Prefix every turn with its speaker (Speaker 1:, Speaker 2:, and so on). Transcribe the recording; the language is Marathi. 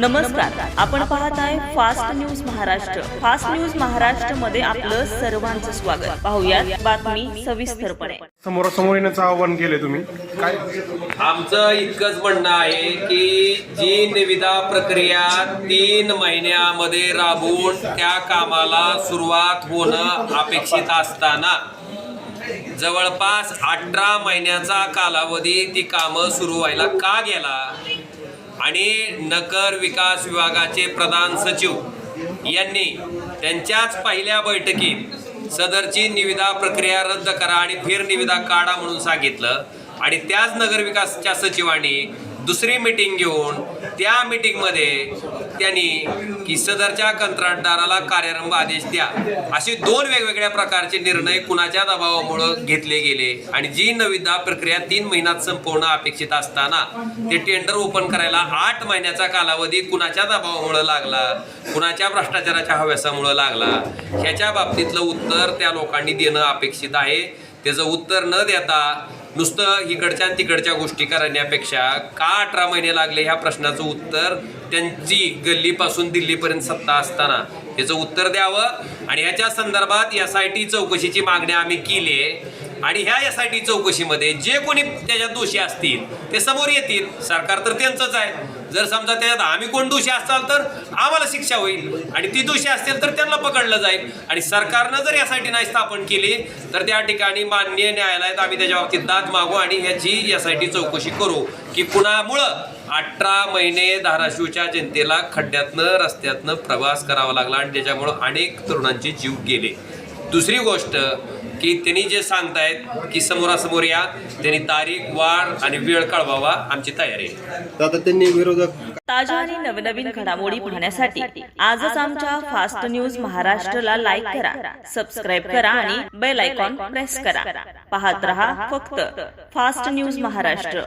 Speaker 1: नमस्कार. आपण पाहत आहे fast news Maharashtra fast news महाराष्ट्रमध्ये आपलं सर्वांचं स्वागत. पाहुयात बातमी सविस्तरपणे.
Speaker 2: समोरासमोरीनच आव्हान केले तुम्ही. काय?
Speaker 3: आमचं इतकंच म्हणणं आहे की जी निविदा प्रक्रिया तीन महिन्यामध्ये राबवून त्या कामाला सुरुवात होणं अपेक्षित असताना जवळपास अठरा महिन्याचा कालावधी ती कामं सुरू व्हायला का गेला? आणि नगर विकास विभागाचे प्रधान सचिव यांनी त्यांच्याच पहिल्या बैठकीत सदरची निविदा प्रक्रिया रद्द करा आणि फेरनिविदा काढा म्हणून सांगितलं. आणि त्याच नगरविकासच्या सचिवांनी दुसरी मीटिंग घेऊन त्या मीटिंगमध्ये त्यांनी की सदरच्या कंत्राटदाराला कार्यारंभ आदेश द्या. असे दोन वेगवेगळ्या प्रकारचे निर्णय कुणाच्या दबावामुळं घेतले गेले आणि जी नविदा प्रक्रिया तीन महिन्यात संपवणं अपेक्षित असताना ते टेंडर ओपन करायला आठ महिन्याचा कालावधी कुणाच्या दबावामुळं लागला कुणाच्या भ्रष्टाचाराच्या हव्यासामुळं लागला ह्याच्या बाबतीतलं उत्तर त्या लोकांनी देणं अपेक्षित आहे. त्याचं उत्तर न देता नुसतं इकडच्या तिकडच्या गोष्टी करण्यापेक्षा का अठरा महिने लागले ह्या प्रश्नाचं उत्तर त्यांची गल्लीपासून दिल्लीपर्यंत सत्ता असताना. याचं उत्तर द्यावं आणि ह्याच्या संदर्भात एस आय टी चौकशीची मागणी आम्ही केली आहे. आणि ह्या एस आय टी चौकशीमध्ये जे कोणी त्याच्यात दोषी असतील ते समोर येतील. सरकार तर त्यांचंच आहे. जर समजा त्याच्यात आम्ही कोण दोषी असाल तर आम्हाला शिक्षा होईल. आणि ती दोषी असतील तर त्यांना पकडलं जाईल. आणि सरकारनं जर यासाठी नाही स्थापन केली तर त्या ठिकाणी मान्य न्यायालयात आम्ही त्याच्या बाबतीत दाद मागू आणि ह्याची एस आय टी चौकशी करू की कुणामुळं अठरा महिने धाराशिवच्या जनतेला खड्ड्यातनं रस्त्यातनं प्रवास करावा लागला आणि त्याच्यामुळं अनेक तरुणांचे जीव गेले. दुसरी गोष्ट की त्यांनी जे सांगतायत की समोरासमोर या त्यांनी तारीख वाढ आणि वेळ कळवावा आमची तयारी
Speaker 4: आता त्यांनी विरोधक
Speaker 1: ताज्या आणि नवनवीन घडामोडी पाहण्यासाठी आजच आमच्या फास्ट न्यूज महाराष्ट्रला लाईक करा सबस्क्राईब करा आणि बेल आयकॉन प्रेस करा. पाहत रहा फक्त फास्ट न्यूज महाराष्ट्र.